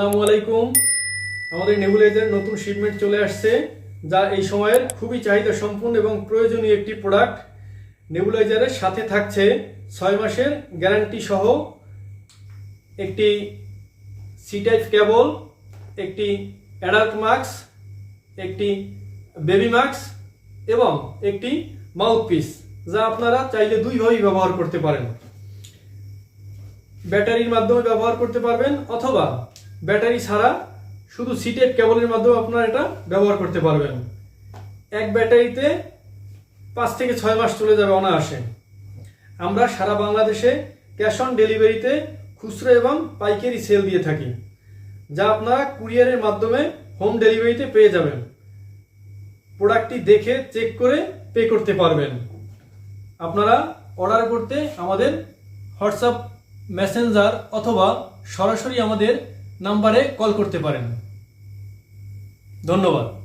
আসসালামু আলাইকুম। আমাদের নেবুলাইজার নতুন শিপমেন্ট চলে আসছে, যা এই সময়ের খুবই চাহিদা সম্পন্ন এবং প্রয়োজনীয় একটি প্রোডাক্ট নেবুলাইজারের সাথে থাকছে ছয় মাসের গ্যারান্টি সহ একটি সি টাইপ কেবল একটি অ্যাডাল্ট মাস্ক একটি বেবি মাস্ক এবং একটি মাউথপিস যা আপনারা চাইলে দুইভাবেই ব্যবহার করতে পারেন। ব্যাটারির মাধ্যমে ব্যবহার করতে পারবেন অথবা ব্যাটারি ছাড়া শুধু সিটের কেবলের মাধ্যমে আপনারা এটা ব্যবহার করতে পারবেন। এক ব্যাটারিতে পাঁচ থেকে ছয় মাস চলে যাবে অনায়াসে। আমরা সারা বাংলাদেশে ক্যাশ অন ডেলিভারিতে খুচরো এবং পাইকারি সেল দিয়ে থাকি, যা আপনারা কুরিয়ারের মাধ্যমে হোম ডেলিভারিতে পেয়ে যাবেন। প্রোডাক্টটি দেখে, চেক করে পে করতে পারবেন। আপনারা অর্ডার করতে আমাদের হোয়াটসঅ্যাপ, মেসেঞ্জার অথবা সরাসরি আমাদের নাম্বারে কল করতে পারেন। ধন্যবাদ।